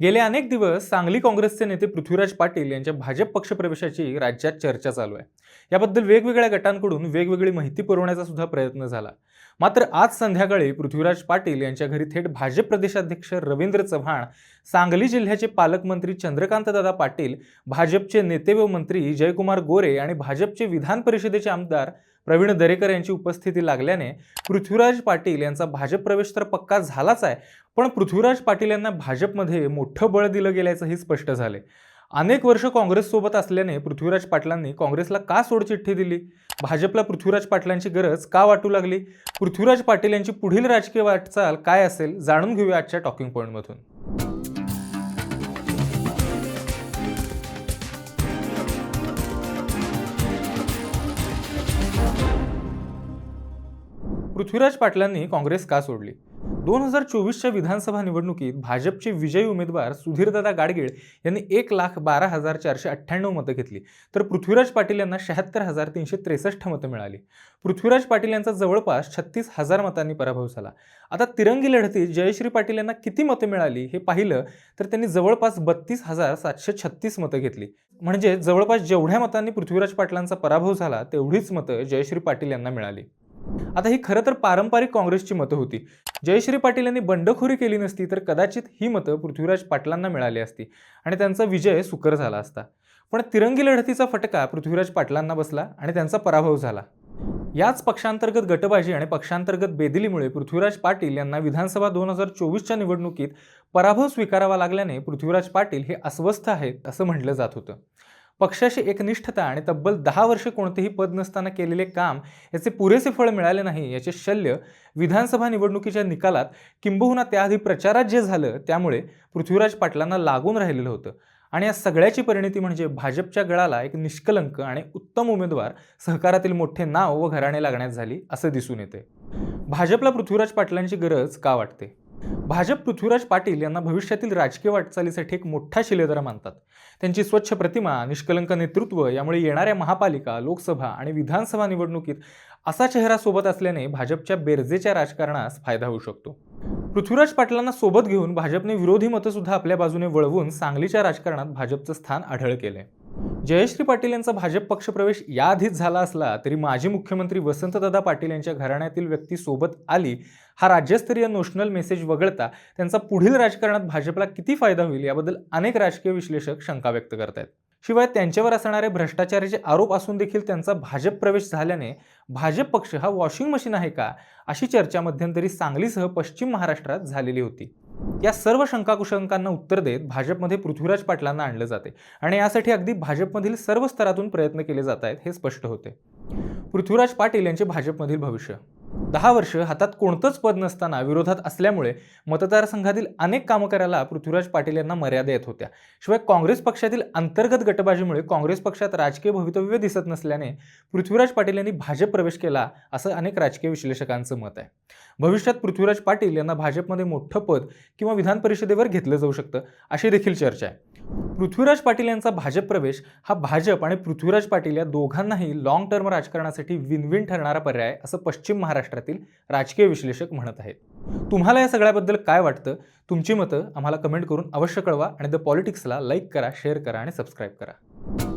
गेले अनेक दिवस सांगली काँग्रेसचे नेते पृथ्वीराज पाटील यांच्या भाजप पक्षप्रवेशाची राज्यात चर्चा चालू आहे. याबद्दल वेगवेगळ्या गटांकडून वेगवेगळी माहिती पुरवण्याचा सुद्धा प्रयत्न झाला. मात्र आज संध्याकाळी पृथ्वीराज पाटील यांच्या घरी थेट भाजप प्रदेशाध्यक्ष रवींद्र चव्हाण सांगली जिल्ह्याचे पालकमंत्री चंद्रकांतदादा पाटील भाजपचे नेते व मंत्री जयकुमार गोरे आणि भाजपचे विधान परिषदेचे आमदार प्रवीण दरेकर यांची उपस्थिती लागल्याने पृथ्वीराज पाटील यांचा भाजप प्रवेश तर पक्का झालाच आहे पण पृथ्वीराज पाटील यांना भाजपमध्ये मोठं बळ दिलं गेल्याचंही स्पष्ट झाले. अनेक वर्ष काँग्रेससोबत असल्याने पृथ्वीराज पाटलांनी काँग्रेसला का सोडचिठ्ठी दिली? भाजपला पृथ्वीराज पाटलांची गरज का वाटू लागली? पृथ्वीराज पाटील यांची पुढील राजकीय वाटचाल काय असेल जाणून घेऊया आजच्या टॉकिंग पॉईंटमधून पृथ्वीराज पाटलांनी काँग्रेस का सोडली? दोन हजार चोवीसच्या विधानसभा निवडणुकीत भाजपचे विजयी उमेदवार सुधीरदादा गाडगीळ यांनी एक लाख बारा हजार चारशे अठ्ठ्याण्णव मतं घेतली. तर पृथ्वीराज पाटील यांना शहात्तर हजार तीनशे त्रेसष्ट मतं मिळाली. पृथ्वीराज पाटील यांचा जवळपास छत्तीस हजार मतांनी पराभव झाला. आता तिरंगी लढतीत जयश्री पाटील यांना किती मतं मिळाली हे पाहिलं तर त्यांनी जवळपास बत्तीस हजार सातशे छत्तीस मतं घेतली. म्हणजे जवळपास जेवढ्या मतांनी पृथ्वीराज पाटलांचा पराभव झाला तेवढीच मतं जयश्री पाटील यांना मिळाली. आता ही खरं तर पारंपरिक काँग्रेसची मतं होती. जयश्री पाटील यांनी बंडखोरी केली नसती तर कदाचित ही मतं पृथ्वीराज पाटलांना मिळाली असती आणि त्यांचा विजय सुकर झाला असता. पण तिरंगी लढतीचा फटका पृथ्वीराज पाटलांना बसला आणि त्यांचा पराभव झाला. याच पक्षांतर्गत गटबाजी आणि पक्षांतर्गत बेदिलीमुळे पृथ्वीराज पाटील यांना विधानसभा दोन हजार चोवीसच्या निवडणुकीत पराभव स्वीकारावा लागल्याने पृथ्वीराज पाटील हे अस्वस्थ आहेत असं म्हटलं जात होतं. पक्षाशी एकनिष्ठता आणि तब्बल दहा वर्षे कोणतेही पद नसताना केलेले काम याचे पुरेसे फळ मिळाले नाही. याचे शल्य विधानसभा निवडणुकीच्या निकालात किंबहुना त्याआधी प्रचारात जे झालं त्यामुळे पृथ्वीराज पाटलांना लागून राहिलेलं होतं. आणि या सगळ्याची परिणती म्हणजे भाजपच्या गळाला एक निष्कलंक आणि उत्तम उमेदवार सहकारातील मोठे नाव व घराणे लागण्यात झाली असं दिसून येते भाजपला पृथ्वीराज पाटलांची गरज का वाटते? भाजप पृथ्वीराज पाटील यांना भविष्यातील राजकीय वाटचालीसाठी एक मोठा शिलेदार मानतात. त्यांची स्वच्छ प्रतिमा निष्कलंक नेतृत्व यामुळे येणाऱ्या महापालिका लोकसभा आणि विधानसभा निवडणुकीत असा चेहरा सोबत असल्याने भाजपच्या बेरजेच्या राजकारणास फायदा होऊ शकतो. पृथ्वीराज पाटलांना सोबत घेऊन भाजपने विरोधी मतं सुद्धा आपल्या बाजूने वळवून सांगलीच्या राजकारणात भाजपचं स्थान आढळ केलंय. जयश्री पाटील यांचा भाजप पक्षप्रवेश याआधीच झाला असला तरी माजी मुख्यमंत्री वसंतदादा पाटील यांच्या घराण्यातील व्यक्ती सोबत आली. हा राज्यस्तरीय नोशनल मेसेज वगळता त्यांचा पुढील राजकारणात भाजपला किती फायदा होईल याबद्दल अनेक राजकीय विश्लेषक शंका व्यक्त करत आहेत शिवाय त्यांच्यावर असणारे भ्रष्टाचाराचे आरोप असून देखील त्यांचा भाजप प्रवेश झाल्याने भाजप पक्ष हा वॉशिंग मशीन आहे का? अशी चर्चा मध्यंतरी सांगलीसह पश्चिम महाराष्ट्रात झालेली होती. या सर्व शंकाकुशंकांना उत्तर देत भाजपमध्ये पृथ्वीराज पाटलांना आणलं जाते. आणि यासाठी अगदी भाजपमधील सर्व स्तरातून प्रयत्न केले जात आहेत हे स्पष्ट होते. पृथ्वीराज पाटील यांचे भाजपमधील भविष्य. दहा वर्ष हातात कोणतंच पद नसताना विरोधात असल्यामुळे मतदारसंघातील अनेक कामं करायला पृथ्वीराज पाटील यांना मर्यादा येत होत्या. शिवाय काँग्रेस पक्षातील अंतर्गत गटबाजीमुळे काँग्रेस पक्षात राजकीय भवितव्य दिसत नसल्याने पृथ्वीराज पाटील यांनी भाजप प्रवेश केला असं अनेक राजकीय विश्लेषकांचं मत आहे. भविष्यात पृथ्वीराज पाटील यांना भाजपमध्ये मोठं पद किंवा विधान परिषदेवर घेतलं जाऊ शकतं अशी देखील चर्चा आहे. पृथ्वीराज पाटील यांचा भाजप प्रवेश हा भाजप आणि पृथ्वीराज पाटील या दोघांनाही लॉंग टर्म राजकारणासाठी विन ठरणारा पर्याय असं पश्चिम महाराष्ट्रातील राजकीय विश्लेषक म्हणत आहेत. तुम्हाला या सगळ्याबद्दल काय वाटतं? तुमची मतं आम्हाला कमेंट करून अवश्य कळवा आणि द पॉलिटिक्सला लाईक करा शेअर करा आणि सबस्क्राईब करा.